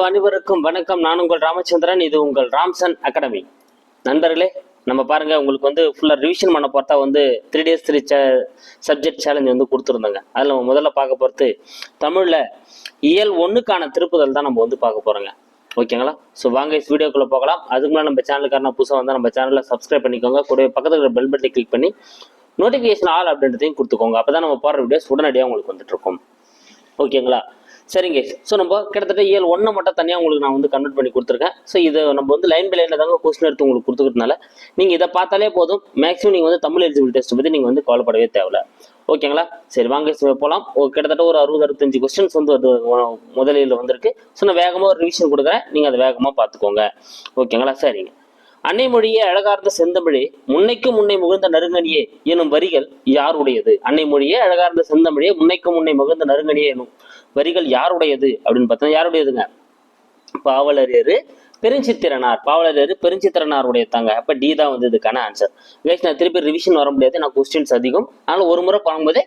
அனைவருக்கும் வணக்கம். நான் உங்கள் ராமச்சந்திரன். இது உங்கள் ராம்சன் அகாடமி. நண்பர்களே நம்ம பாருங்க உங்களுக்கு வந்து ஃபுல்லாக ரிவிஷன் பண்ண பார்த்தா வந்து three days three subject challenge வந்து கொடுத்துருந்தாங்க. அதில் நம்ம முதல்ல பார்க்க போகிறது தமிழில் இயல் ஒன்றுக்கான திருப்புதல் தான் நம்ம வந்து பார்க்க போகிறோங்க ஓகேங்களா? ஸோ வாங்க வீடியோக்குள்ளே போகலாம். அதுக்கு முன்னாடி நம்ம சேனலுக்காரனா புதுசாக வந்தால் நம்ம சேனலை சப்ஸ்கிரைப் பண்ணிக்கோங்க. கூட பக்கத்தில் இருக்கிற பெல் பட்டனை கிளிக் பண்ணி நோட்டிஃபிகேஷன் ஆல் அப்படின்றதையும் கொடுத்துக்கோங்க. அப்போ தான் நம்ம போடுற வீடியோஸ் உடனடியாக உங்களுக்கு வந்துட்டு இருக்கும். ஓகேங்களா? சரிங்க. ஸோ நம்ம கிட்டத்தட்ட இயல் ஒன்றை மட்டும் தனியாக உங்களுக்கு நான் வந்து கன்வெர்ட் பண்ணி கொடுத்துருக்கேன். ஸோ இதை நம்ம வந்து லைன் பை லைனில் தாங்க கொஸ்டின் எடுத்து உங்களுக்கு கொடுத்துக்கிறதுனால நீங்கள் இதை பார்த்தாலே போதும். மேக்ஸிமம் நீங்கள் வந்து தமிழ் எலிஜிபிள் டெஸ்ட் பற்றி நீங்கள் வந்து கவலைப்படவே தேவையில்ல. ஓகேங்களா சரி வாங்க போகலாம் கிட்டத்தட்ட ஒரு அறுபது அறுபத்தஞ்சு கொஸ்டின்ஸ் வந்து அது முதலில் வந்திருக்கு. ஸோ நான் வேகமாக ஒரு ரிவிஷன் கொடுக்குறேன். நீங்கள் அதை வேகமாக பார்த்துக்கோங்க. ஓகேங்களா சரிங்க. அன்னை மொழியே அழகார்ந்த செந்தமிழே முன்னைக்கு முன்னை முகுந்த நறுங்கனியே எனும் வரிகள் யாருடையது? அன்னை மொழியே அழகார்ந்த செந்தமிழே முன்னைக்கு முன்னை முகுந்த நறுங்கனியே எனும் வரிகள் யாருடையது அப்படின்னு பார்த்தா யாருடையதுங்க? பாவலரேறு பெருஞ்சித்திரனார். பாவலரேறு பெருஞ்சித்திரனாருடைய தாங்க அப்போ டி தான் வந்து இதுக்கான ஆன்சர் கைஸ் நான் திருப்பி ரிவிஷன் வர முடியாது. நான் கொஸ்டின்ஸ் அதிகம். அதனால் ஒரு முறை பார்க்கும்போதே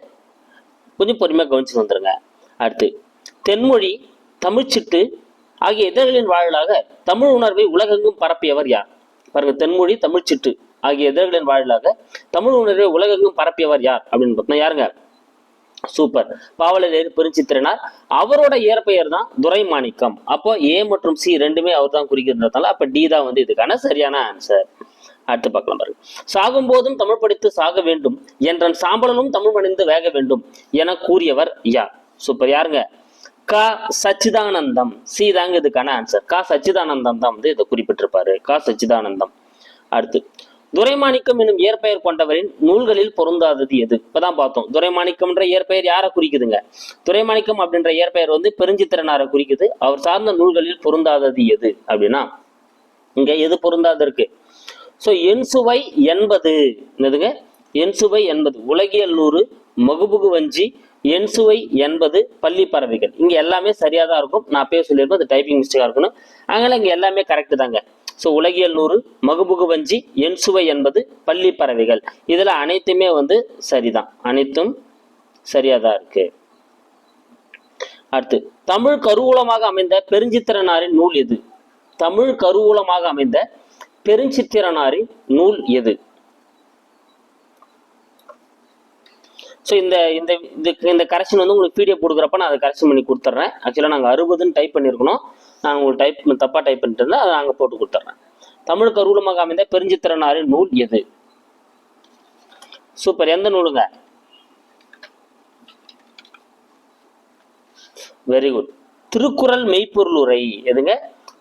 கொஞ்சம் பொறுமையாக கவனிச்சு வந்துருங்க. அடுத்து தென்மொழி தமிழ்ச்சிட்டு ஆகிய இதழ்களின் வாயிலாக தமிழ் உணர்வை உலகெங்கும் பரப்பியவர் யார்? பாருங்க தென்மொழி தமிழ்ச்சிட்டு ஆகிய இதழ்களின் வாயிலாக தமிழ் உணர்வை உலகெங்கும் பரப்பியவர் யார்? அப்படின்னு பார்த்தா யாருங்க? சூப்பர். பாவலரேறு பெருஞ்சித்திரனார் அவரோட இயற்பெயர் தான் துரைமாணிக்கம். அப்போ ஏ மற்றும் சி ரெண்டுமே அவர் தான் குறிக்கிறதுனால அப்ப டி தான் வந்து இதுக்கான சரியான ஆன்சர் அடுத்து பார்க்கலாம் பாருங்க. சாகும் போதும் தமிழ் படித்து சாக வேண்டும். என்றன் சாம்பலனும் தமிழ் மணிந்து வேக வேண்டும் என கூறியவர் யார்? சூப்பர். யாருங்க? க. சச்சிதானந்தம். சி தாங்க இதுக்கான ஆன்சர் க. சச்சிதானந்தம் தான் வந்து இதை குறிப்பிட்டிருப்பாரு. க. சச்சிதானந்தம். அடுத்து துரைமாணிக்கம் என்னும் இயற்பெயர் கொண்டவரின் நூல்களில் பொருந்தாதது எது? இப்பதான் பார்த்தோம். துரைமாணிக்கம்ன்ற இயற்பெயர் யாரை குறிக்குதுங்க? துரைமாணிக்கம் அப்படின்ற இயற்பெயர் வந்து பெருஞ்சித்திரனாரை குறிக்குது. அவர் சார்ந்த நூல்களில் பொருந்தாதது எது அப்படின்னா இங்க எது பொருந்தாது இருக்கு? ஸோ என் சுவை எண்பது என்னதுங்க? என் சுவை எண்பது உலகியல் நூறு மகுபுகு வஞ்சி என் சுவை எண்பது பள்ளி பறவைகள். இங்க எல்லாமே சரியா தான் இருக்கும். நான் அப்பயே சொல்லியிருப்பேன் அது டைப்பிங் மிஸ்டேக்காக இருக்கணும். அதனால இங்க எல்லாமே கரெக்ட் தாங்க. ஸோ உலகியல் நூறு மகுபுகு வஞ்சி என் சுவை என்பது பள்ளி பறவைகள். இதில் அனைத்துமே வந்து சரிதான். அனைத்தும் சரியாக தான் இருக்கு. அடுத்து தமிழ் கருவூலமாக அமைந்த பெருஞ்சித்திரனாரின் நூல் எது? தமிழ் கருவூலமாக அமைந்த பெருஞ்சித்திரனாரின் நூல் எது? ஸோ இந்த இந்த இதுக்கு இந்த கரெக்ஷன் வந்து உங்களுக்கு பிடிஎஃப் கொடுக்குறப்ப நான் அதை கரெக்ஷன் பண்ணி கொடுத்துட்றேன். ஆக்சுவலாக நாங்கள் அறுபதுன்னு டைப் பண்ணியிருக்கணும். நான் உங்களுக்கு டைப் தப்பாக டைப் பண்ணிட்டு இருந்தால் அதை நாங்கள் போட்டு கொடுத்துட்றேன் தமிழ் கருவூலமாக அமைந்த பெருஞ்சித்திரனாரின் நூல் எது? சூப்பர். எந்த நூலுங்க? வெரி குட் திருக்குறள் மெய்ப்பொருளுரை. எதுங்க?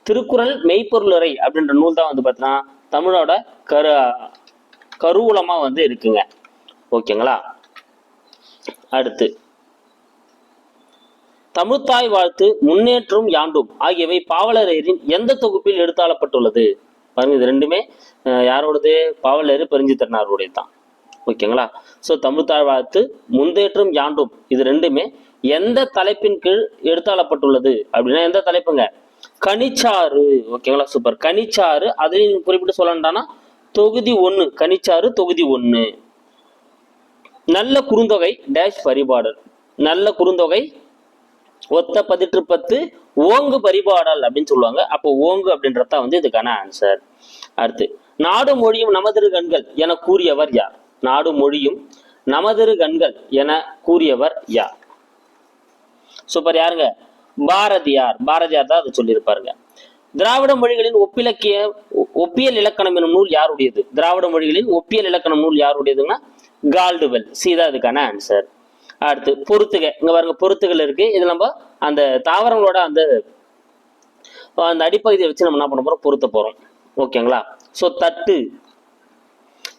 திருக்குறள் மெய்ப்பொருளுரை அப்படின்ற நூல் தான் வந்து பார்த்தீங்கன்னா தமிழோட கரு கருவூலமாக வந்து இருக்குங்க. ஓகேங்களா? அடுத்து தமிழ்த்தாய் வாழ்த்து முன்னேற்றும் யாண்டும் ஆகியவை பாவலரையரின் எந்த தொகுப்பில் எடுத்தாளப்பட்டுள்ளது? பாருங்க இது ரெண்டுமே யாரோடது யாரோடது? பெருஞ்சி திறனாருடைய தான் ஓகேங்களா? ஸோ தமிழ்த்தாய் வாழ்த்து முந்தேற்றும் யாண்டும் இது ரெண்டுமே எந்த தலைப்பின் கீழ் எடுத்தாளப்பட்டுள்ளது? அப்படின்னா எந்த தலைப்புங்க? கனிச்சாறு. ஓகேங்களா? சூப்பர் கனிச்சாறு அதையும் நீங்க குறிப்பிட்டு சொல்லணும்டானா தொகுதி ஒன்று கனிச்சாறு தொகுதி ஒன்று நல்ல குறுந்தொகை டேஷ் பரிபாடல். நல்ல குறுந்தொகை ஒத்த பதிற்று பத்து ஓங்கு பரிபாடல் அப்படின்னு சொல்லுவாங்க. அப்போ ஓங்கு அப்படின்றத வந்து இதுக்கான ஆன்சர் அடுத்து நாடு மொழியும் நமதிரு கண்கள் என கூறியவர் யார்? நாடு மொழியும் நமதிரு கண்கள் என கூறியவர் யார்? சூப்பர் யாருங்க? பாரதியார். பாரதியார் தான் அதை சொல்லியிருப்பாருங்க. திராவிட மொழிகளின் ஒப்பிலக்கிய ஒப்பியல் இலக்கணம் எனும் நூல் யாருடையது? திராவிட மொழிகளின் ஒப்பியல் இலக்கணம் நூல் யாருடையதுன்னா கால்டுவெல். சீதா இதுக்கான ஆன்சர் அடுத்து பொருத்துக. இங்க பாருங்க பொருத்துகள் இருக்கு. இது நம்ம அந்த தாவரங்களோட அந்த அந்த அடிப்பகுதியை வச்சு நம்ம என்ன பண்ண போறோம்? பொருத்த போறோம். ஓகேங்களா? ஸோ தட்டு.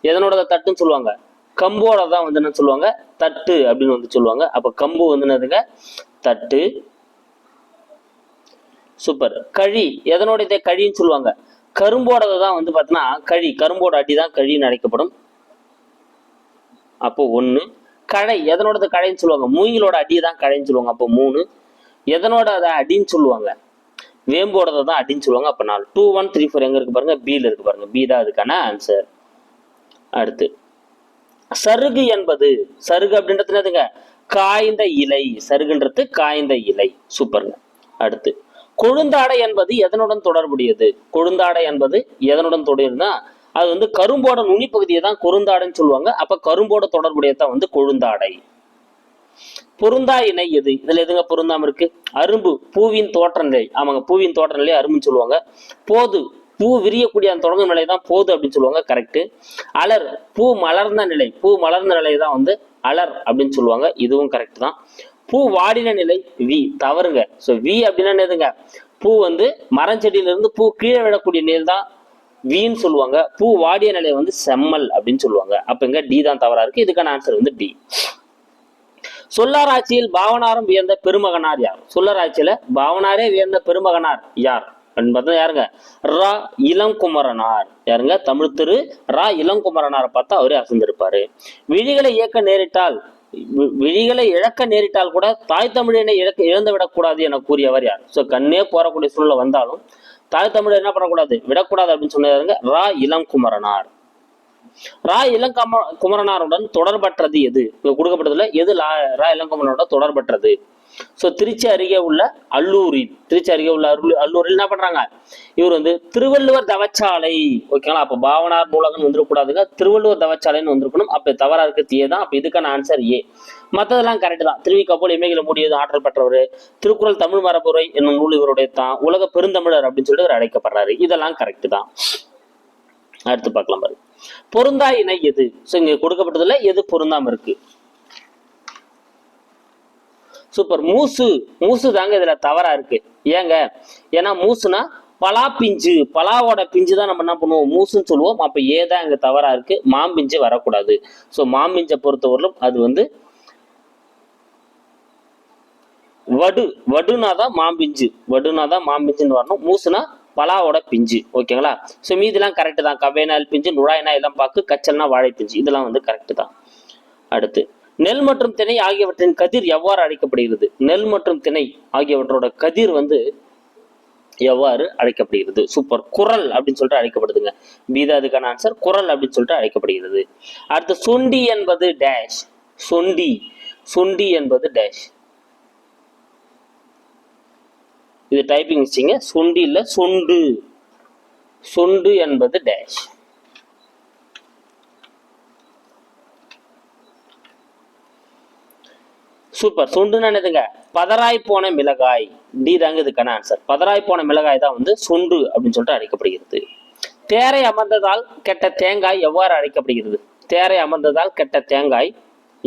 எதனோட தட்டுன்னு சொல்லுவாங்க? கம்போட தான் வந்து என்ன சொல்லுவாங்க? தட்டு அப்படின்னு வந்து சொல்லுவாங்க. அப்ப கம்பு வந்து என்னதுங்க? தட்டு. சூப்பர் கழி. எதனோட கழின்னு சொல்லுவாங்க? கரும்போடது தான் வந்து பார்த்தீங்கன்னா கழி. கரும்போட அடி தான் கழின்னு அழைக்கப்படும். அப்போ ஒன்று கடை எதனோடது கடைன்னு சொல்லுவாங்க. மூங்கிலோட அடி தான் கடைன்னு சொல்லுவாங்க. அப்போ மூணு எதனோட அதை அடின்னு சொல்லுவாங்க. வேம்போடதை தான் அடின்னு சொல்லுவாங்க. அப்போ நாலு. டூ ஒன் த்ரீ ஃபோர் எங்கே இருக்கு பாருங்க? பியில் இருக்கு பாருங்க. பி தான் அதுக்கான ஆன்சர் அடுத்து. சருகு என்பது சருகு அப்படின்றது என்னதுங்க? காய்ந்த இலை. சருகுன்றது காய்ந்த இலை. சூப்பருங்க. அடுத்து. கொழுந்தாடை என்பது எதனுடன் தொடர்புடையது? கொழுந்தாடை என்பது எதனுடன் தொடர்புனா அது வந்து கரும்போட நுனிப்பகுதியை தான் குறுந்தாடைன்னு சொல்லுவாங்க. அப்ப கரும்போட தொடர்புடையதான் வந்து கொழுந்தாடை. பொருந்தா இணை எது? இதுல எதுங்க பொருந்தாம இருக்கு? அரும்பு பூவின் தோற்ற நிலை ஆமாங்க பூவின் தோற்ற நிலை அரும்புன்னு சொல்லுவாங்க. போது பூ விரியக்கூடிய அந்த தொடங்கும் நிலை தான் போது அப்படின்னு சொல்லுவாங்க கரெக்ட் அலர் பூ மலர்ந்த நிலை. பூ மலர்ந்த நிலை தான் வந்து அலர் அப்படின்னு சொல்லுவாங்க இதுவும் கரெக்ட் தான். பூ வாடின நிலை வி. தவறுங்க. ஸோ வி அப்படின்னா என்னதுங்க? பூ வந்து மரஞ்செடியில இருந்து பூ கீழே விடக்கூடிய நிலை தான் வீன்னு சொல்லுவாங்க. பூ வாடிய நிலை வந்து செம்மல் அப்படின்னு சொல்லுவாங்க. அப்ப இங்க டி தான் தவறா இருக்கு. இதுக்கான ஆன்சர் வந்து டி சொல்லராட்சியில் பாவனாரும் வியந்த பெருமகனார் யார்? சொல்லராட்சியில பாவனாரே வியந்த பெருமகனார் யார்? அப்படின்னு பார்த்தா யாருங்க? ரா. இளங்குமரனார். யாருங்க? தமிழ் திரு ரா. இளங்குமரனாரை பார்த்தா அவரே அசந்திருப்பாரு. விழிகளை இயக்க நேரிட்டால் வி- விழிகளை இழக்க நேரிட்டால் கூட தாய் தமிழினை இழக்க இழந்து விடக்கூடாது என கூறியவர் யார்? ஸோ கண்ணே போறக்கூடிய சூழ்நிலை வந்தாலும் தாய் தமிழ் என்ன பண்ணக்கூடாது? விடக்கூடாது அப்படின்னு சொன்னதாருங்க ரா இளங்குமரனார் ரா இளங்கம குமரனாருடன் தொடர்பற்றது எது? கொடுக்கப்பட்டதுல எது லா ரா இளங்குமரனோட தொடர்பற்றது? ஸோ திருச்சி அருகே உள்ள அல்லூரில் திருச்சி அருகே உள்ள அருள் அல்லூரில் என்ன பண்றாங்க? இவர் வந்து திருவள்ளுவர் தவச்சாலை ஓகேங்களா அப்ப பாவனார் நூலகம் வந்துடக்கூடாதுங்க. திருவள்ளுவர் தவச்சாலைன்னு வந்திருக்கணும். அப்ப தவறா இருக்கு தீயே தான். அப்போ இதுக்கான ஆன்சர் ஏ. மத்ததெல்லாம் கரெக்ட் தான். திருவி கப்போல் இமைகளை மூடியது ஆற்றல் பெற்றவர். திருக்குறள் தமிழ் மரபுரை என்னும் நூல் இவருடைய தான் உலக பெருந்தமிழர் அப்படின்னு சொல்லிட்டு இவர் அழைக்கப்படுறாரு. இதெல்லாம் கரெக்ட் தான். அடுத்து பார்க்கலாம் பாருங்க. பொருந்தா இணை எது? ஸோ இங்க கொடுக்கப்பட்டதுல எது பொருந்தாம இருக்கு? சூப்பர். மூசு மூசு தாங்க இதுல தவறா இருக்கு. ஏங்க? ஏன்னா மூசுனா பலா பிஞ்சு பலாவோட பிஞ்சு தான் நம்ம என்ன பண்ணுவோம்? மூசுன்னு சொல்லுவோம். அப்ப ஏதான் இங்க தவறா இருக்கு. மாம்பிஞ்சு வரக்கூடாது. ஸோ மாம்பிஞ்சை பொறுத்தவரையிலும் அது வந்து வடு வடுனா தான் மாம்பிஞ்சு வடுனா தான் மாம்பிஞ்சுன்னு வரணும். மூசுனா பலாவோட பிஞ்சு. ஓகேங்களா? ஸோ மீதிலாம் கரெக்டு தான். கவேனால் பிஞ்சு நுழாயினா எல்லாம் பாக்கு கச்சல்னா வாழை பிஞ்சு இதெல்லாம் வந்து கரெக்டு தான். அடுத்து நெல் மற்றும் திணை ஆகியவற்றின் கதிர் எவ்வாறு அழைக்கப்படுகிறது? நெல் மற்றும் திணை ஆகியவற்றோட கதிர் வந்து எவ்வாறு அழைக்கப்படுகிறது? சூப்பர். குரல் அப்படின்னு சொல்லிட்டு அழைக்கப்படுதுங்க. பீதா அதுக்கான ஆன்சர் குரல் அப்படின்னு சொல்லிட்டு அழைக்கப்படுகிறது. அடுத்து சொண்டி என்பது டேஷ் சொண்டி. சுண்டி என்பது டேஷ் இது டைப்பிங் வச்சிங்க சுண்டி இல்லை சொண்டு. சொண்டு என்பது டேஷ் சூப்பர். சுண்டுன்னு என்னதுங்க? பதராய் போன மிளகாய். டி தாங்க இதுக்கான ஆன்சர் பதராய் போன மிளகாய் தான் வந்து சுண்டு அப்படின்னு சொல்லிட்டு அழைக்கப்படுகிறது. தேரை அமர்ந்ததால் கெட்ட தேங்காய் எவ்வாறு அழைக்கப்படுகிறது? தேரை அமர்ந்ததால் கெட்ட தேங்காய்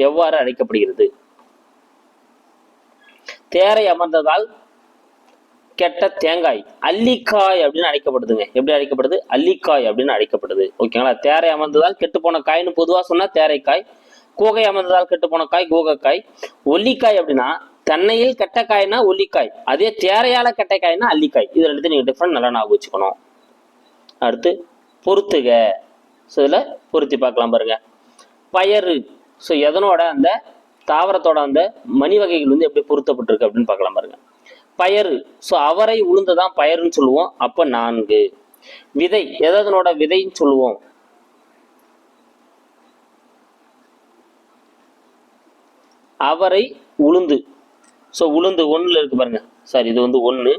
எவ்வாறு அழைக்கப்படுகிறது? தேரை அமர்ந்ததால் கெட்ட தேங்காய். அல்லிக்காய் அப்படின்னு அழைக்கப்படுதுங்க. எப்படி அழைக்கப்படுது? அல்லிக்காய் அப்படின்னு அழைக்கப்படுது. ஓகேங்களா? தேரை அமர்ந்ததால் கெட்டு போன காய்னு பொதுவாக சொன்னா தேரைக்காய் கூகை அமர்ந்ததால் கெட்டு போன காய் கோகக்காய். ஒல்லிக்காய் அப்படின்னா தென்னையில் கெட்டக்காய்னா ஒல்லிக்காய். அதே தேரையால கெட்ட அல்லிக்காய். இது ரெண்டுத்தையும் நீங்க டிஃப்ரெண்ட் நல்லா ஞாபகம் வச்சுக்கணும். அடுத்து பொருத்துக ஸோ இதில் பொருத்தி பார்க்கலாம் பாருங்க. பயறு. ஸோ எதனோட அந்த தாவரத்தோட அந்த மணி வகைகள் வந்து எப்படி பொருத்தப்பட்டிருக்கு அப்படின்னு பார்க்கலாம் பாருங்க. பயறு. ஸோ அவரை உளுந்து தான் பயறுன்னு சொல்லுவோம். அப்போ நான்கு. விதை. எதனோட விதைன்னு சொல்லுவோம்? அவரை உளுந்து. ஸோ உளுந்து ஒன்றில் இருக்கு பாருங்க. சாரி இது வந்து ஒன்று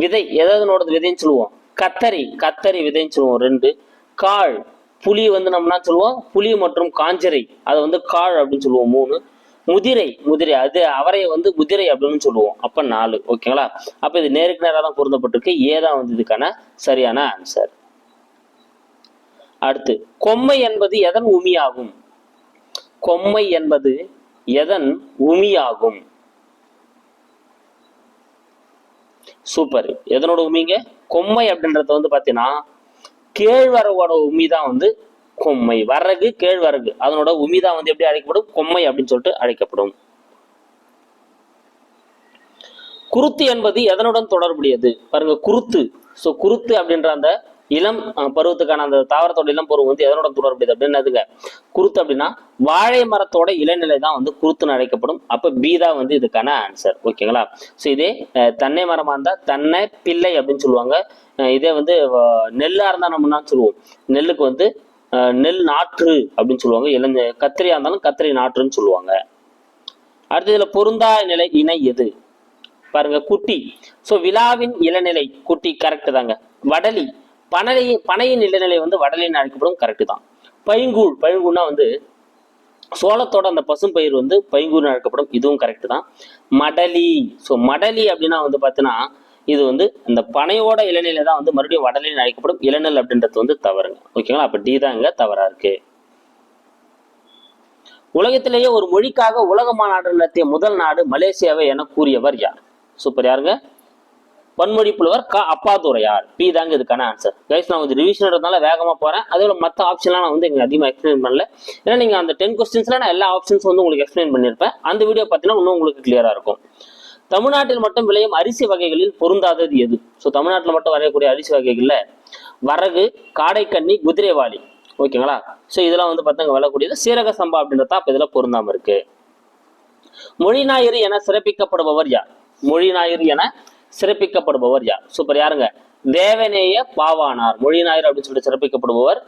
விதை எதனோட விதைன்னு சொல்லுவோம். கத்தரி கத்தரி விதைன்னு சொல்லுவோம் ரெண்டு. கால் புளி வந்து நம்ம என்ன சொல்லுவோம்? புளி மற்றும் காஞ்சரை. அதை வந்து கால் அப்படின்னு சொல்லுவோம் மூணு. முதிரை முதிரை. அது அவரை வந்து முதிரை அப்படின்னு சொல்லுவோம். அப்போ நாலு. ஓகேங்களா அப்போ இது நேருக்கு நேராக தான் பொருந்தப்பட்டிருக்கு. ஏதான் வந்து இதுக்கான சரியான ஆன்சர் அடுத்து கொம்மை என்பது எதன் உமியாகும்? கொம்மை என்பது எதன் உமியாகும்? சூப்பர் எதனோட உமிங்க? கொம்மை அப்படின்றத வந்து பார்த்தீங்கன்னா கேழ்வரகோட உமி தான் வந்து கொம்மை. வரகு கேழ்வரகு. அதனோட உமி தான் வந்து எப்படி அழைக்கப்படும்? கொம்மை அப்படின்னு சொல்லிட்டு அழைக்கப்படும். குருத்து என்பது எதனுடன் தொடர்புடையது? பாருங்க குருத்து. ஸோ குருத்து அப்படின்ற அந்த இளம் பருவத்துக்கான அந்த தாவரத்தோட இளம் பருவம் வந்து எதனோட தொடர்புடையது அப்படின்னதுங்க குருத்து அப்படின்னா வாழை மரத்தோட இளநிலை தான் வந்து குருத்துன்னு அழைக்கப்படும். அப்ப பீதா வந்து இதுக்கான ஆன்சர் ஓகேங்களா ஸோ இதே அஹ், தென்னை மரமா இருந்தா தென்னை பிள்ளை அப்படின்னு சொல்லுவாங்க. இதே வந்து நெல்லா இருந்தா நம்ம சொல்லுவோம்? நெல்லுக்கு வந்து அஹ், நெல் நாற்று அப்படின்னு சொல்லுவாங்க. இளஞ்ச கத்திரியா இருந்தாலும் கத்திரி நாற்றுன்னு சொல்லுவாங்க. அடுத்து இதுல பொருந்தா நிலை இணை எது? பாருங்க குட்டி. ஸோ விழாவின் இளநிலை குட்டி கரெக்ட் தாங்க. வடலி. பனை பனையின் இளநிலை வந்து வடலின்னு அழைக்கப்படும் கரெக்ட் தான். பைங்கூழ் பைங்கூழ்னா வந்து சோளத்தோட அந்த பசும்பயிர் வந்து பைங்கூர்னு அழைக்கப்படும் இதுவும் கரெக்டு தான். மடலி. ஸோ மடலி அப்படின்னா வந்து பார்த்தீங்கன்னா இது வந்து இந்த பனையோட இளநிலை தான் வந்து மறுபடியும் வடலின்னு அழைக்கப்படும் இளநெல் அப்படின்றது வந்து தவறுங்க. ஓகேங்களா அப்போ டி தான் இங்கே தவறா இருக்கு. உலகத்திலேயே ஒரு மொழிக்காக உலக மாநாடு நடத்திய முதல் நாடு மலேசியாவை என கூறியவர் யார்? சூப்பர் யாருங்க? பன்மொழி புலவர் க அப்பாதுரையார் பி தாங்க இதுக்கான ஆன்சர் கைஸ் நான் கொஞ்சம் ரிவிஷன்றதுனால போகிறேன் அதே போல் மற்ற ஆப்ஷன்லாம் நான் வந்து எங்களுக்கு அதிகமாக எக்ஸ்பிளைன் பண்ணல. ஏன்னா நீங்கள் அந்த டென் கொஸ்டின்ஸ்ல நான் எல்லா ஆப்ஷன்ஸ் வந்து உங்களுக்கு எக்ஸ்பிளைன் பண்ணியிருப்பேன் அந்த வீடியோ பார்த்தீங்கன்னா இன்னும் உங்களுக்கு க்ளியராக இருக்கும். தமிழ்நாட்டில் மட்டும் விளையும் அரிசி வகைகளில் பொருந்தாதது எது? ஸோ தமிழ்நாட்டில் மட்டும் வரையக்கூடிய அரிசி வகைகளில் வரகு காடைக்கன்னி குதிரைவாளி ஓகேங்களா? ஸோ இதெல்லாம் வந்து பார்த்தா வரக்கூடியது. சீரக சம்பா அப்படின்றத அப்போ இதில் பொருந்தாமல் இருக்கு. மொழி ஞாயிறு என சிறப்பிக்கப்படுபவர் யார்? மொழி ஞாயிறு என சிறப்பிக்கப்படுபவர் யார்? சூப்பர் யாருங்க? தேவநேய பாவானார். மொழி அப்படின்னு சொல்லிட்டு சிறப்பிக்கப்படுபவர்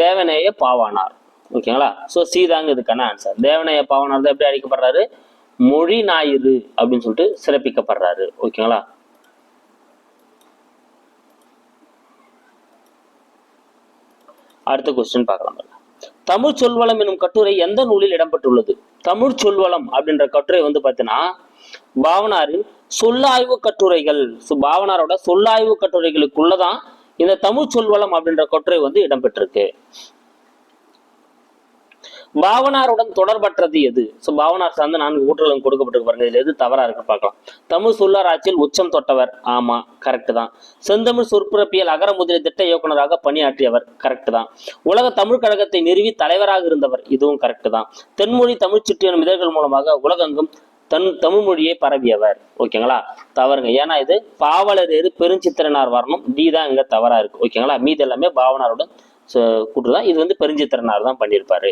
தேவநேய பாவானார். ஓகேங்களா? ஸோ சீதாங்க இதுக்கான ஆன்சர் தேவநேய பாவானார் தான் எப்படி அழைக்கப்படுறாரு? மொழி ஞாயிறு அப்படின்னு சொல்லிட்டு சிறப்பிக்கப்படுறாரு. ஓகேங்களா? அடுத்த கொஸ்டின் பார்க்கலாம். தமிழ் சொல்வளம் எனும் கட்டுரை எந்த நூலில் இடம்பெற்றுள்ளது? தமிழ் சொல்வளம் அப்படின்ற கட்டுரை வந்து பார்த்தீங்கன்னா பாவனாரின் சொல்லாய்வு கட்டுரைகள். பாவனாரோட சொல்லாய்வு கட்டுரைகளுக்குள்ளதான் இந்த தமிழ் சொல்வளம் அப்படின்ற கட்டுரை வந்து இடம்பெற்றிருக்கு. பாவனாருடன் தொடர்பற்றது எது? ஸோ பாவனார் சார்ந்த நான்கு ஊற்றலும் கொடுக்கப்பட்டிருக்கு பாருங்க. இதுல எது தவறா இருக்கு பார்க்கலாம். தமிழ் சொல்லாராய்ச்சியில் உச்சம் தொட்டவர். ஆமா கரெக்ட் தான். செந்தமிழ் சொற்பிறப்பியல் அகர முதலி திட்ட இயக்குனராக பணியாற்றியவர் கரெக்ட் தான். உலக தமிழ் கழகத்தை நிறுவி தலைவராக இருந்தவர் இதுவும் கரெக்ட் தான். தென்மொழி தமிழ் சிட்டு எனும் இதழ்கள் மூலமாக உலகெங்கும் தன் தமிழ் மொழியை பரவியவர். ஓகேங்களா தவறுங்க. ஏன்னா இது பாவலர் பாவலரேறு பெருஞ்சித்திரனார் வரணும். டி தான் இங்க தவறா இருக்கு. ஓகேங்களா மீதி எல்லாமே பாவனாருடன் கூட்டு தான் இது வந்து பெருஞ்சித்திரனார் தான் பண்ணியிருப்பாரு.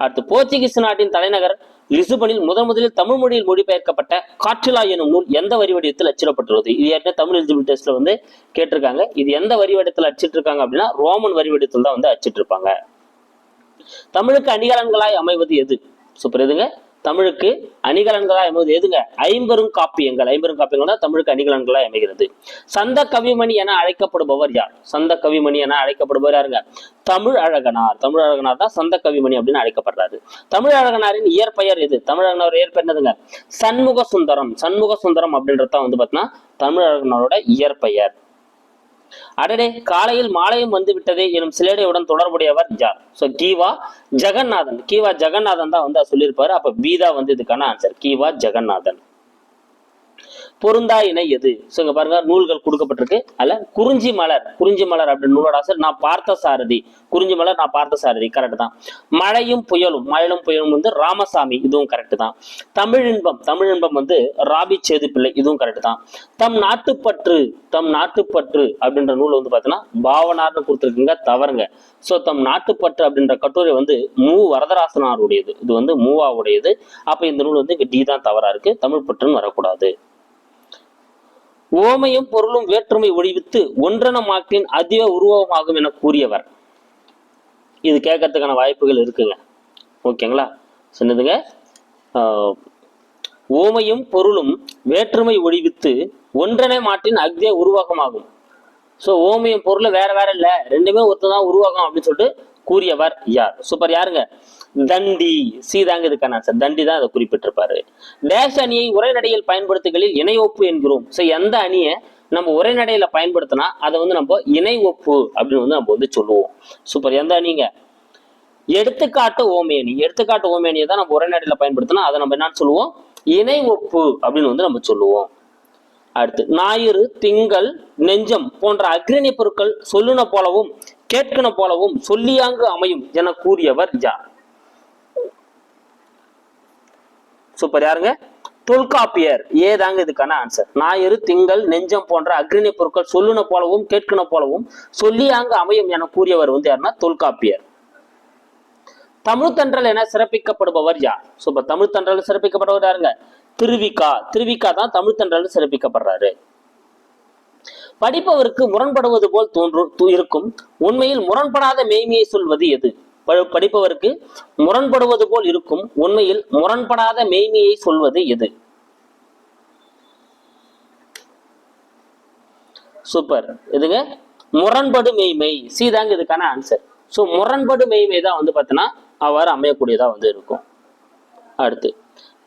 அடுத்து போர்ச்சுகீஸ் நாட்டின் தலைநகர் லிசுபனில் முதன் முதலில் தமிழ் மொழியில் மொழிபெயர்க்கப்பட்ட காற்றிலா எனும் நூல் எந்த வரி வடிவத்தில் அச்சிடப்பட்டுள்ளது? இது ஏற்கனவே தமிழ் எலிஜிபிள் டெஸ்ட்ல வந்து கேட்டிருக்காங்க. இது எந்த வரி வடிவத்தில் அச்சிட்டிருக்காங்க அப்படின்னா ரோமன் வரி வடிவத்தில் தான் வந்து அச்சிட்டிருப்பாங்க. தமிழுக்கு அணிகலன்களாய் அமைவது எது? சூப்பர் எதுங்க? தமிழுக்கு அணிகலன்களாய் அமைவது எதுங்க? ஐம்பெரும் காப்பியங்கள். ஐம்பெரும் காப்பியங்கள் தான் தமிழுக்கு அணிகலன்களாய் அமைகிறது. சந்த கவிமணி என அழைக்கப்படுபவர் யார்? சந்த கவிமணி என அழைக்கப்படுபவர் யாருங்க? தமிழ் அழகனார். தமிழ் அழகனார் தான் சந்த கவிமணி அப்படின்னு அழைக்கப்படுறாரு. தமிழ் அழகனாரின் இயற்பெயர் எது? தமிழ் அழகனார் இயற்பெயர் என்னதுங்க? சண்முக சுந்தரம். சண்முக சுந்தரம் அப்படின்றதான் வந்து பார்த்தீங்கன்னா தமிழ் அழகனாரோட இயற்பெயர். அடடே காலையில் மாலையும் வந்து விட்டதே எனும் சிலேடையுடன் தொடர்புடையவர் ஜார் ஸோ கீவா ஜெகநாதன். கீவா ஜெகநாதன் தான் வந்து சொல்லியிருப்பாரு. அப்ப பீதா வந்து இதுக்கான ஆன்சர் கீவா ஜெகநாதன். பொருந்தா இணை எது? ஸோ இங்க பாருங்க நூல்கள் கொடுக்கப்பட்டிருக்கு. அல்ல குறிஞ்சி மலர். குறிஞ்சி மலர் அப்படின்னு நூலோட ஆசிரியர் நான் பார்த்த சாரதி குறிஞ்சி மலர் நான் பார்த்த சாரதி கரெக்ட் தான். மழையும் புயலும் மழையும் புயலும் வந்து ராமசாமி. இதுவும் கரெக்ட் தான். தமிழ் இன்பம் தமிழ் இன்பம் வந்து ராபி சேது பிள்ளை இதுவும் கரெக்ட் தான். தம் நாட்டுப்பற்று தம் நாட்டுப்பற்று அப்படின்ற நூல் வந்து பார்த்தீங்கன்னா பாவனார்னு கொடுத்துருக்குங்க தவறுங்க. ஸோ தம் நாட்டுப்பற்று அப்படின்ற கட்டுரை வந்து மு. வரதராசனாருடையது. இது வந்து மூவாவுடையது. அப்போ இந்த நூல் வந்து இங்க டி தான் தவறா இருக்கு. தமிழ் பற்றுன்னு வரக்கூடாது. ஓமையும் பொருளும் வேற்றுமை ஒழிவித்து ஒன்றன மாக்கின் அதிக உருவமாகும் என கூறியவர். இது கேட்கறதுக்கான வாய்ப்புகள் இருக்குங்க. ஓகேங்களா? சொன்னதுங்க ஓமையும் பொருளும் வேற்றுமை ஒழிவித்து ஒன்றனை மாட்டின் அக்திய உருவாகமாகும் ஸோ ஓமையும் பொருள் வேற வேற இல்லை. ரெண்டுமே ஒருத்ததான் உருவாகும் அப்படின்னு சொல்லிட்டு கூறியவர் யார்? சூப்பர் யாருங்க? தண்டி. சீதாங்க இதுக்கான ஆன்சர் தண்டி தான் அதை குறிப்பிட்டிருப்பாரு. டேஷ் அணியை உரைநடையில் பயன்படுத்துகளில் இணை ஒப்பு என்கிறோம். ஸோ எந்த அணியை நம்ம உரைநடையில பயன்படுத்தினா அதை வந்து நம்ம இணை ஒப்பு அப்படின்னு வந்து நம்ம வந்து சொல்லுவோம். சூப்பர் எந்த அணிங்க? எடுத்துக்காட்டு ஓமேனி எடுத்துக்காட்டு ஓமேனியை தான் நம்ம உரைநடையில பயன்படுத்தினா அதை நம்ம என்னன்னு சொல்லுவோம்? இணை ஒப்பு அப்படின்னு வந்து நம்ம சொல்லுவோம். அடுத்து ஞாயிறு திங்கள் நெஞ்சம் போன்ற அக்ரணி பொருட்கள் சொல்லுன போலவும் கேட்கன போலவும் சொல்லியாங்கு அமையும் என கூறியவர் யார்? சூப்பர். யாருங்க? தொல்காப்பியர். ஏதாங்க இதுக்கான ஆன்சர் ஞாயிறு திங்கள் நெஞ்சம் போன்ற அக்ரணி பொருட்கள் சொல்லுன போலவும் கேட்கன போலவும் சொல்லியாங்கு அமையும் என கூறியவர் வந்து யாருன்னா தொல்காப்பியர். தமிழ்த்தன்றல் என சிறப்பிக்கப்படுபவர் யார்? சூப்பர். தமிழ்த்தன்றல் சிறப்பிக்கப்படுபவர் யாருங்க? திருவிக்கா திருவிக்கா தான் தமிழ்த்தன்றல் சிறப்பிக்கப்படுறாரு. படிப்பவருக்கு முரண்படுவது போல் தோன்று இருக்கும். உண்மையில் முரண்படாத மெய்மையை சொல்வது எது? ப- படிப்பவருக்கு முரண்படுவது போல் இருக்கும். உண்மையில் முரண்படாத மெய்மையை சொல்வது எது? சூப்பர் இதுங்க முரண்படு மெய்மை. சீதாங்க இதுக்கான ஆன்சர் ஸோ முரண்படு மெய்மை தான் வந்து பார்த்தீங்கன்னா அவ்வாறு அமையக்கூடியதாக வந்து இருக்கும். அடுத்து.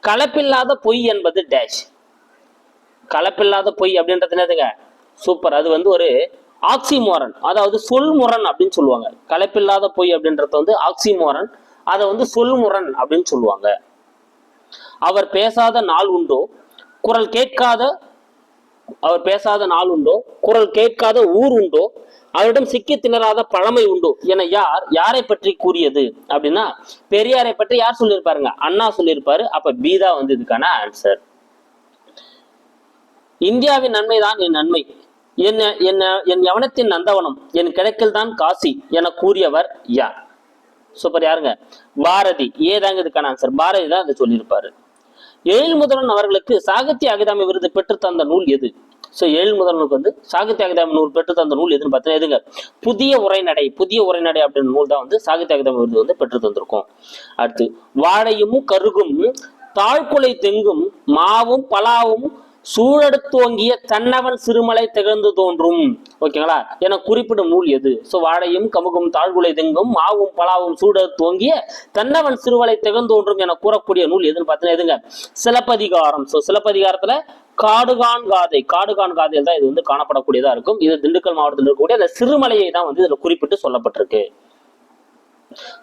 கலப்பில்லாத பொய் என்பது டேஷ் கலப்பில்லாத பொய் அப்படின்றது என்னதுங்க? சூப்பர் அது வந்து ஒரு ஆக்சிமோரன் அதாவது சொல்முரண் அப்படின்னு சொல்லுவாங்க. கலப்பில்லாத பொய் அப்படின்றது வந்து ஆக்சிமோரன் அதை வந்து சொல்முரண் அப்படின்னு சொல்லுவாங்க. அவர் பேசாத நாள் உண்டோ? குரல் கேட்காத அவர் பேசாத நாள் உண்டோ? குரல் கேட்காத ஊர் உண்டோ? அவரிடம் சிக்கி திணறாத பழமை உண்டோ? என யார் யாரை பற்றி கூறியது? அப்படின்னா பெரியாரை பற்றி யார் சொல்லியிருப்பாருங்க? அண்ணா சொல்லியிருப்பாரு. அப்ப பீதா வந்து இதுக்கான ஆன்சர் இந்தியாவின் நன்மைதான் என் நன்மை. என்ன என்ன என் யவனத்தின் நந்தவனம் என் கிழக்கில் தான் காசி என கூறியவர் யார்? சூப்பர் யாருங்க? பாரதி. ஏதாங்க இதுக்கான ஆன்சர் பாரதி தான் அதை சொல்லியிருப்பாரு. எழில்முதலன் அவர்களுக்கு சாகித்ய அகாதமி விருது பெற்று தந்த நூல் எது? ஸோ எழில்முதலனுக்கு வந்து சாகித்ய அகாதமி நூல் பெற்று தந்த நூல் எதுன்னு பார்த்தீங்கன்னா எதுங்க? புதிய உரைநடை புதிய உரைநடை அப்படின்ற நூல் தான் வந்து சாகித்ய அகாதமி விருது வந்து பெற்று தந்திருக்கும். அடுத்து வாழையும் கருகும் தாழ்குலை தெங்கும் மாவும் பலாவும் சூழடுத்தோங்கிய தன்னவன் சிறுமலை திகழ்ந்து தோன்றும். ஓகேங்களா? என குறிப்பிடும் நூல் எது? ஸோ வாழையும் கமுகும் தாழ்குலை தெங்கும் மாவும் பலாவும் சூழடுத்தோங்கிய தன்னவன் சிறுமலை திகழ்ந்தோன்றும் என கூறக்கூடிய நூல் எதுன்னு பார்த்தீங்கன்னா எதுங்க? சிலப்பதிகாரம். ஸோ சிலப்பதிகாரத்துல காடுகான் காதை. காடுகான் காதையில் தான் இது வந்து காணப்படக்கூடியதா இருக்கும். இது திண்டுக்கல் மாவட்டத்தில் இருக்கக்கூடிய அந்த சிறுமலையை தான் வந்து இதுல குறிப்பிட்டு சொல்லப்பட்டிருக்கு.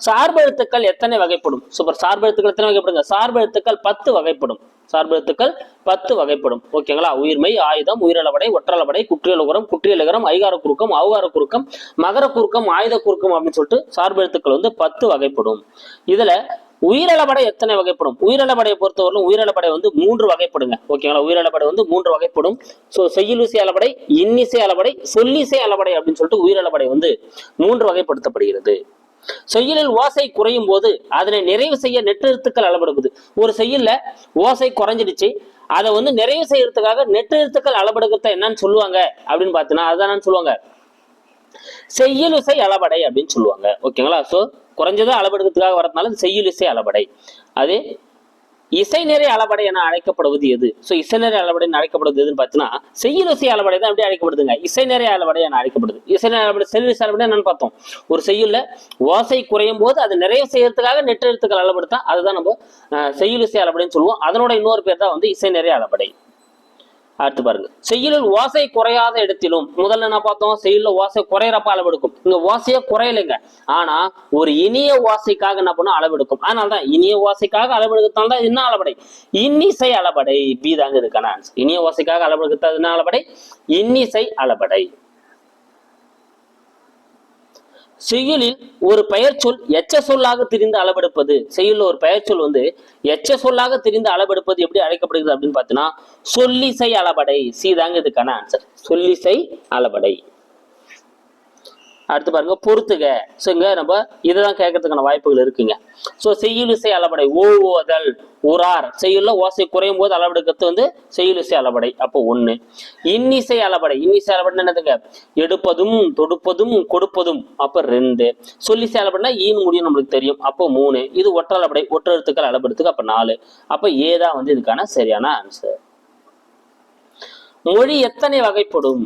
சார்பெழுத்துக்கள் எத்தனை வகைப்படும்? சூப்பர் சார்பெழுத்துக்கள் எத்தனை வகைப்படுங்க? சார்பெழுத்துக்கள் பத்து வகைப்படும். சார்பெழுத்துக்கள் பத்து வகைப்படும். ஓகேங்களா? உயிர்மை ஆயுதம் உயிரளவடை ஒற்றளவடை குற்றியலுகரம் குற்றியலுகரம் ஐகார குறுக்கம் அவுகார குறுக்கம் மகர குறுக்கம் ஆயுத குறுக்கம் அப்படின்னு சொல்லிட்டு சார்பெழுத்துக்கள் வந்து பத்து வகைப்படும். இதுல உயிரளபடை எத்தனை வகைப்படும்? உயிரளபடையை பொறுத்தவரையிலும் உயிரளபடை வந்து மூன்று வகைப்படுங்க. ஓகேங்களா? உயிரளபடை வந்து மூன்று வகைப்படும். ஸோ செய்யுளிசை அளபடை இன்னிசை அளபடை சொல்லிசை அளபடை அப்படின்னு சொல்லிட்டு உயிரளபடை வந்து மூன்று வகைப்படுத்தப்படுகிறது. செய்யுளில் ஓசை குறையும் போது அதனை நிறைவு செய்ய நெட்டெழுத்துக்கள் அளபடுவது ஒரு செய்யல ஓசை குறைஞ்சிடுச்சு அதை வந்து நிறைவு செய்யறதுக்காக நெட்டெழுத்துக்கள் அளபடுகிறத என்னன்னு சொல்லுவாங்க அப்படின்னு பார்த்தீங்கன்னா அதுதான் சொல்லுவாங்க? செய்யுளிசை அளபடை அப்படின்னு சொல்லுவாங்க. ஓகேங்களா? சோ குறைஞ்சதை அளபெடுக்கிறதுக்காக வரதுனால இது அளபடை. அது இசை நிறை அளபடை என அழைக்கப்படுவது எது? ஸோ இசை நிறை அளபடை அழைக்கப்படுவது எதுன்னு பார்த்தீங்கன்னா செய்யுளிசை அளபடை தான் எப்படி அழைக்கப்படுதுங்க. இசை நிறை அளபடை என அழைக்கப்படுது. இசை நிறை அளபடை செல்லிசை அளபடை என்னன்னு பார்த்தோம். ஒரு செய்யுள்ள ஓசை குறையும் போது அது நிறைவு செய்யறதுக்காக நெற்றெழுத்துக்கள் அளபடுத்தா அதுதான் நம்ம அஹ், செய்யுளிசை அளபடைன்னு சொல்லுவோம். அதனோட இன்னொரு பேர் தான் வந்து இசை நிறை அளபடை அடுத்து பாருங்க. செய்யுளில் ஓசை குறையாத இடத்திலும் முதல்ல என்ன பார்த்தோம்? செய்யுள்ல ஓசை குறையிறப்ப அளவெடுக்கும். இங்க ஓசையே குறையலைங்க. ஆனா ஒரு இனிய ஓசைக்காக என்ன பண்ணும்? அளவெடுக்கும். அதனாலதான் இனிய ஓசைக்காக அளவெடுக்கிறதால தான் என்ன அளபடை இன்னிசை அளபடை பி தாங்க இதுக்கான ஆன்சர் இனிய ஓசைக்காக அளவெடுக்கிறது என்ன அளபடை இன்னிசை அளபடை செய்யுளில் ஒரு பெயர்ச்சொல் எச்ச சொல்லாக திரிந்து அளவெடுப்பது. செய்யுள் ஒரு பெயர் சொல் வந்து எச்ச சொல்லாக திரிந்து அளவெடுப்பது எப்படி அழைக்கப்படுகிறது அப்படின்னு பார்த்தீங்கன்னா சொல்லிசை அளபடை. சி தாங்க இதுக்கான ஆன்சர் சொல்லிசை அளபடை. அடுத்து பாருங்க பொறுத்துக. ஸோ இங்க நம்ம இதுதான் கேட்கறதுக்கான வாய்ப்புகள் இருக்குங்க. ஸோ செய்யுளிசை அளபடை ஓவோதல் உரார் செய்யுள்ள ஓசை குறையும் போது அளவெடுக்கிறது வந்து செய்யுளிசை அளபடை. அப்போ ஒண்ணு. இன்னிசை அளபடை. இன்னிசை அளபடை என்னதுங்க? எடுப்பதும் தொடுப்பதும் கொடுப்பதும். அப்போ ரெண்டு. சொல்லிசை அளபடைனா ஈன் முடியும் நம்மளுக்கு தெரியும். அப்போ மூணு. இது ஒற்றளபடை ஒற்றெழுத்துக்கள் அளபெடுத்துக்கு அப்போ நாலு. அப்போ ஏதான் வந்து இதுக்கான சரியான ஆன்சர் மொழி எத்தனை வகைப்படும்?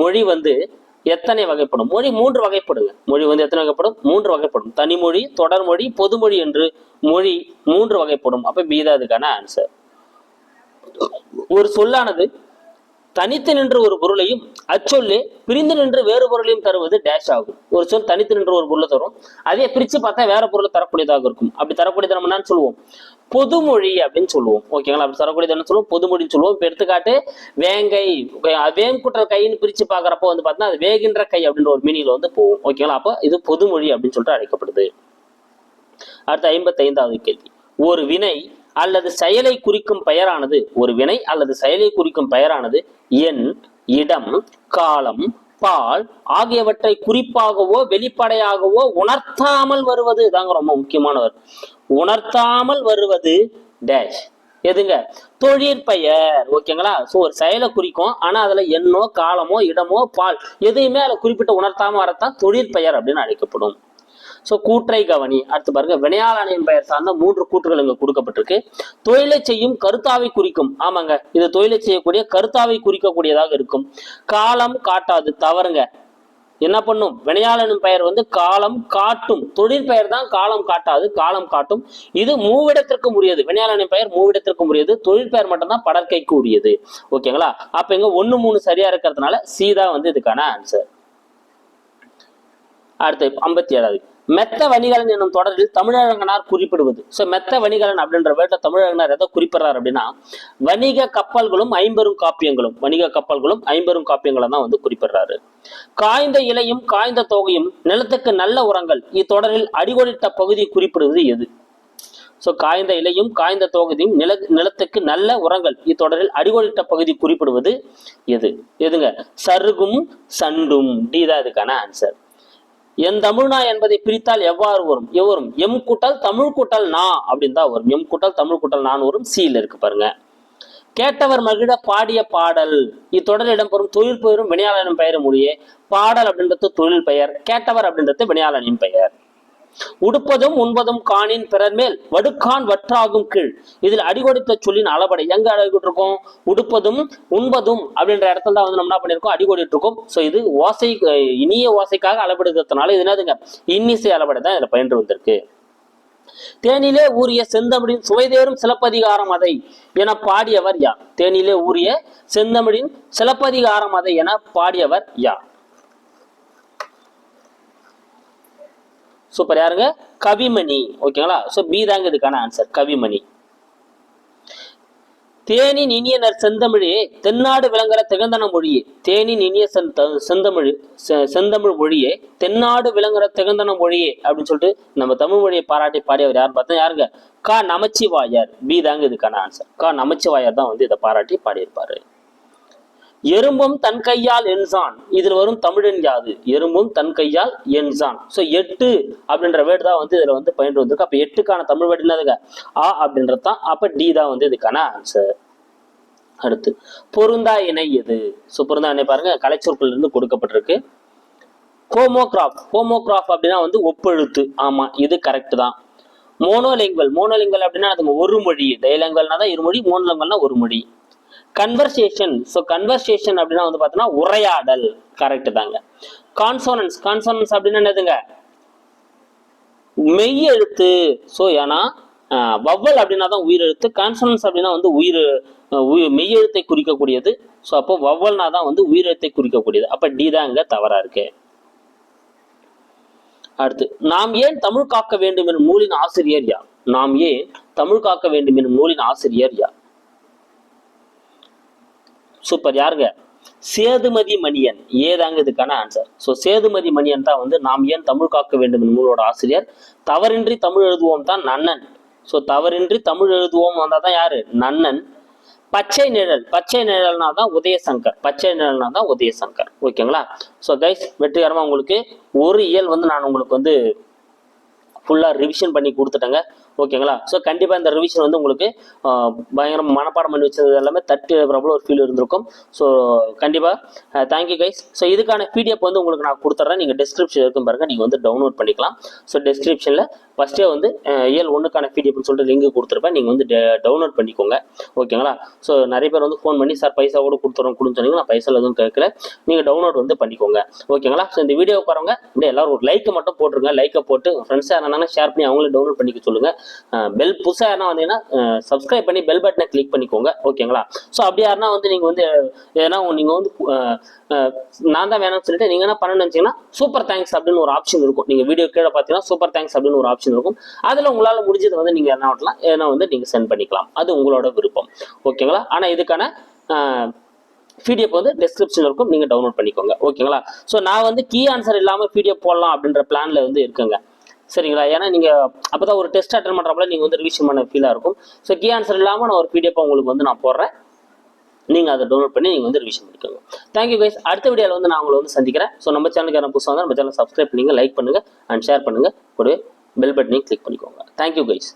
மொழி வந்து எத்தனை வகைப்படும்? மொழி மூன்று வகைப்படுங்க. மொழி வந்து எத்தனை வகைப்படும்? மூன்று வகைப்படும். தனிமொழி தொடர்மொழி பொதுமொழி என்று மொழி மூன்று வகைப்படும். அப்ப பீதா அதுக்கான ஆன்சர் ஒரு சொல்லானது தனித்து நின்று ஒரு பொருளையும் அச்சொல்லே பிரிந்து நின்று வேறு பொருளையும் தருவது டேஷ் ஆகும். ஒரு சொல் தனித்து நின்று ஒரு பொருளை தரும். அதே பிரிச்சு பார்த்தா வேற பொருளை தரக்கூடியதாக இருக்கும். அப்படி தரக்கூடியது நம்ம என்னன்னு சொல்லுவோம். பொதுமொழி அப்படின்னு சொல்லுவோம். ஓகேங்களா அப்படி தரக்கூடியது என்ன சொல்லுவோம்? பொதுமொழின்னு சொல்லுவோம். இப்போ எடுத்துக்காட்டு வேங்கை okay, கைன்னு பிரிச்சு பார்க்கறப்போ வந்து பார்த்தீங்கன்னா அது வேகின்ற கை அப்படின்ற ஒரு மீனிங்ல வந்து போகும். ஓகேங்களா அப்போ இது பொதுமொழி அப்படின்னு சொல்லிட்டு அழைக்கப்படுது. அடுத்து ஐம்பத்தி ஐந்தாவது கேள்வி. ஒரு வினை அல்லது செயலை குறிக்கும் பெயரானது ஒரு வினை அல்லது செயலை குறிக்கும் பெயரானது எண் இடம் காலம் பால் ஆகியவற்றை குறிப்பாகவோ வெளிப்படையாகவோ உணர்த்தாமல் வருவது. தாங்க ரொம்ப முக்கியமானவர். உணர்த்தாமல் வருவது டேஷ் எதுங்க? தொழிற்பெயர் ஓகேங்களா? ஸோ ஒரு செயலை குறிக்கும். ஆனால் அதில் எண்ணோ காலமோ இடமோ பால் எதையுமே அதில் குறிப்பிட்ட உணர்த்தாமல் வரத்தான் தொழிற்பெயர் அப்படின்னு அழைக்கப்படும். ஸோ கூற்றை கவனி. அடுத்து பாருங்க. வினையாளனின் பெயர் சார்ந்த மூன்று கூற்றுகள் இங்கே கொடுக்கப்பட்டிருக்கு. தொழிலை செய்யும் கருத்தாவை குறிக்கும். ஆமாங்க. இது தொழிலை செய்யக்கூடிய கருத்தாவை குறிக்கக்கூடியதாக இருக்கும். காலம் காட்டாது. தவறுங்க. என்ன பண்ணும்? வினையாளனின் பெயர் வந்து காலம் காட்டும். தொழில் பெயர் தான் காலம் காட்டாது காலம் காட்டும். இது மூவிடத்திற்கு உரியது. வினையாளனின் பெயர் மூவிடத்திற்கு உரியது. தொழில் பெயர் மட்டும்தான் படற்கைக்கு உரியது. ஓகேங்களா அப்ப இங்க ஒண்ணு மூணு சரியா இருக்கிறதுனால சீதா வந்து இதுக்கான ஆன்சர் அடுத்து ஐம்பத்தி ஏழாவது. மெத்த வணிகலன் என்னும் தொடரில் தமிழகனார் குறிப்பிடுவது. ஸோ மெத்த வணிகலன் அப்படின்ற வேட்டை தமிழகனார் எதை குறிப்பிடுறார் அப்படின்னா வணிக கப்பல்களும் ஐம்பெரும் காப்பியங்களும் வணிக கப்பல்களும் ஐம்பெரும் காப்பியங்களை தான் வந்து குறிப்பிடுறாரு. காய்ந்த இலையும் காய்ந்த தொகையும் நிலத்துக்கு நல்ல உரங்கள் இத்தொடரில் அடிகோடிட்ட பகுதி குறிப்பிடுவது எது? ஸோ காய்ந்த இலையும் காய்ந்த தொகுதியும் நில நிலத்துக்கு நல்ல உரங்கள் இத்தொடரில் அடிகோடிட்ட பகுதி குறிப்பிடுவது எது? எதுங்க? சருகும் சண்டும். டி தான் இதுக்கான ஆன்சர் என் தமிழ்னா என்பதை பிரித்தால் எவ்வாறு வரும்? எவரும் எம் கூட்டல் தமிழ் கூட்டல் நா அப்படின்னு தான் வரும். எம் கூட்டல் தமிழ் கூட்டல் நான் வரும். சீல இருக்கு பாருங்க. கேட்டவர் மகிழ பாடிய பாடல். இத்தொடரில் இடம்பெறும் தொழில் பெயரும் வினையாளனின் பெயரும் மொழியே பாடல் அப்படின்றது தொழில் பெயர் கேட்டவர் அப்படின்றது வினையாளனின் பெயர். உடுப்பதும் உண்பதும் காணின் பிறர் மேல் வடுக்கான் வற்றாகும் கீழ். இதில் அடிகொடுத்த சொல்லின் அளபடை. எங்க அடிக்கிட்டு இருக்கோம் உடுப்பதும் உண்பதும் அப்படின்ற இடத்துல தான் வந்து நம்ம என்ன பண்ணிருக்கோம் அடிகோடிட்டு இருக்கோம் ஸோ இது ஓசை இனிய ஓசைக்காக அளவெடுக்கிறதுனால இது என்னதுங்க? இன்னிசை அளபடை தான் இதுல பயின்று வந்திருக்கு. தேனிலே ஊறிய செந்தமிழின் சுவைதேறும் சிலப்பதிகாரம் அதை என பாடியவர் யார்? தேனிலே ஊறிய செந்தமிழின் சிலப்பதிகாரம் அதை என பாடியவர் யார்? சூப்பர் யாருங்க? கவிமணி. ஓகேங்களா? ஸோ பி தாங்க இதுக்கான ஆன்சர் கவிமணி. தேனி இனியனர் செந்தமிழே தென்னாடு விளங்குற திகழ்ந்தன மொழியே. தேனின் இனிய த- செந்தமிழ் செ- செந்தமிழ் மொழியே தென்னாடு விளங்குற திகந்தன மொழியே அப்படின்னு சொல்லிட்டு நம்ம தமிழ் மொழியை பாராட்டி பாடியவர் யார்? பார்த்தா யாருங்க? கா. நமச்சிவாயார். பி தாங்க இதுக்கான ஆன்சர் கா. நமச்சிவாயார் தான் வந்து இதை பாராட்டி பாடியிருப்பாரு. எறும்பும் தன் கையால் என்சான் இதில் வரும் தமிழன் யாது. எறும்பும் தன் கையால் என்சான் ஸோ எட்டு அப்படின்ற வேர்டு தான் வந்து இதில் வந்து பயின்று வந்திருக்கு. அப்போ எட்டுக்கான தமிழ் வேர்டு என்னதுங்க? ஆ அப்படின்றது தான். அப்போ டி தான் வந்து இதுக்கான ஆன்சர் அடுத்து பொருந்தா இணை எது? ஸோ பொருந்தா இணை பாருங்க. கலைச்சொற்கள் இருந்து கொடுக்கப்பட்டிருக்கு. ஹோமோகிராப் ஹோமோகிராப் அப்படின்னா வந்து ஒப்பெழுத்து. ஆமா இது கரெக்ட் தான். மோனோலிங்குவல். மோனோலிங்குவல் அப்படின்னா அதுங்க ஒரு மொழி. டைலாங்குவல்னா தான் இருமொழி மோனோலிங்குவல்னா ஒரு மொழி. கன்வர்சேஷன் ஸோ கன்வர்சேஷன் அப்படின்னா வந்து பார்த்தோன்னா உரையாடல். கரெக்ட் தாங்க. கான்சோனன்ஸ் கான்சோனன்ஸ் அப்படின்னா என்னதுங்க? மெய் எழுத்து ஸோ ஏன்னா வவ்வல் அப்படின்னா தான் உயிரெழுத்து. கான்சோனன்ஸ் அப்படின்னா வந்து உயிர் மெய் எழுத்தை குறிக்கக்கூடியது. ஸோ அப்போ வவ்வல்னா தான் வந்து உயிரெழுத்தை குறிக்கக்கூடியது. அப்போ டி தான் இங்க தவறா இருக்கு. அடுத்து நாம் ஏன் தமிழ் காக்க வேண்டும் எனும் நூலின் ஆசிரியர் யார்? நாம் ஏன் தமிழ் காக்க வேண்டும் எனும் நூலின் ஆசிரியர் யார்? சூப்பர் யாருங்க? சேதுமதி மணியன். ஏதாங்க இதுக்கான ஆன்சர் ஸோ சேதுமதி மணியன் தான் வந்து நாம் ஏன் தமிழ் காக்க வேண்டும் எனும் நூலோட ஆசிரியர். தவறின்றி தமிழ் எழுதுவோம் தான் நன்னன். ஸோ தவறின்றி தமிழ் எழுதுவோம் வந்தால் தான் யாரு? நன்னன். பச்சை நிழல். பச்சை நிழல்னா தான் உதயசங்கர். பச்சை நிழல்னா தான் உதயசங்கர். ஓகேங்களா? ஸோ கைஸ் வெற்றிகரமாக உங்களுக்கு ஒரு இயல் வந்து நான் உங்களுக்கு வந்து ஃபுல்லாக ரிவிஷன் பண்ணி கொடுத்துட்டேங்க. ஓகேங்களா? ஸோ கண்டிப்பாக இந்த ரிவிஷன் வந்து உங்களுக்கு ஆஹ், பயங்கரம் மனப்பாடம் பண்ணி வச்சது எல்லாமே தட்டி எழுப்புறப்பல ஒரு ஃபீல் இருந்திருக்கும். ஸோ கண்டிப்பாக தேங்க்யூ கைஸ் ஸோ இதுக்கான பிடிஎஃப் வந்து உங்களுக்கு நான் கொடுத்துட்றேன் நீங்கள் டிஸ்கிரிப்ஷன் இருக்கும் பாருங்கள் நீங்கள் வந்து டவுன்லோட் பண்ணிக்கலாம். ஸோ டிஸ்கிரிப்ஷனில் ஃபஸ்ட்டே வந்து இயல் ஒன்றுக்கான பிடிஎஃப்னு சொல்லிட்டு லிங்க் கொடுத்துருப்பேன். நீங்கள் வந்து டவுன்லோட் பண்ணிக்கோங்க. ஓகேங்களா? ஸோ நிறைய பேர் வந்து ஃபோன் பண்ணி சார் பைசா கூட கொடுத்துறோம் கொடுன்னு சொன்னீங்க நான் பைசா எதுவும் கேட்கல நீங்கள் டவுன்லோட் வந்து பண்ணிக்கோங்க. ஓகேங்களா? ஸோ இந்த வீடியோ உட்காரவங்க இப்படியே எல்லாரும் ஒரு லைக்கை மட்டும் போட்டுருங்க. லைக்கை போட்டு ஃப்ரெண்ட்ஸ் யாரானா ஷேர் பண்ணி அவங்களும் டவுன்லோட் பண்ணிக்க சொல்லுங்கள் பெல் புதுசாக யாரா வந்தீங்கன்னா சப்ஸ்கிரைப் பண்ணி பெல் பட்டனை கிளிக் பண்ணிக்கோங்க. ஓகேங்களா? ஸோ அப்படி யாருன்னா வந்து நீங்கள் வந்து ஏன்னா நீங்கள் வந்து நான் தான் வேணும்னு சொல்லிட்டு நீங்கள் என்ன பண்ணணும்னு நினச்சிங்கன்னா சூப்பர் தேங்க்ஸ் அப்படின்னு ஒரு ஆப்ஷன் இருக்கும். நீங்கள் வீடியோ கீழே பார்த்தீங்கன்னா சூப்பர் தேங்க்ஸ் அப்படின்னு ஒரு ஆப்ஷன் இருக்கும். அதில் உங்களால் முடிஞ்சது வந்து நீங்கள் என்ன பண்ணலாம்? ஏன்னா வந்து நீங்கள் சென்ட் பண்ணிக்கலாம். அது உங்களோட விருப்பம். ஓகேங்களா? ஆனால் இதுக்கான பிடிஎஃப் வந்து டிஸ்கிரிப்ஷனில் இருக்கும். நீங்கள் டவுன்லோட் பண்ணிக்கோங்க. ஓகேங்களா? ஸோ நான் வந்து கீ ஆன்சர் இல்லாமல் பிடிஎஃப் போடலாம் அப்படின்ற பிளானில் வந்து இருக்குங்க. சரிங்களா? ஏன்னா நீங்கள் அப்போ தான் ஒரு டெஸ்ட் அட்டன் பண்ணுறப்பல நீங்கள் வந்து ரிவிஷன் பண்ண ஃபீலாக இருக்கும். ஸோ கீ ஆன்சர் இல்லாமல் நான் ஒரு பிடிஎஃப் உங்களுக்கு வந்து நான் போடுறேன். நீங்கள் அதை டவுன்லோட் பண்ணி நீங்கள் வந்து ரிவிஷன் பண்ணிக்கோங்க. தேங்க்யூ கைஸ் அடுத்த வீடியோவில் வந்து நான் உங்களை வந்து சந்திக்கிறேன். ஸோ நம்ம சேனலுக்கு யாரும் புதுசாக வந்து நம்ம சேனல் சப்ஸ்கிரைப் பண்ணுங்கள் லைக் பண்ணுங்கள் அண்ட் ஷேர் பண்ணுங்கள் கூடவே பெல் பட்டனையும் கிளிக் பண்ணிக்கோங்க. Thank you guys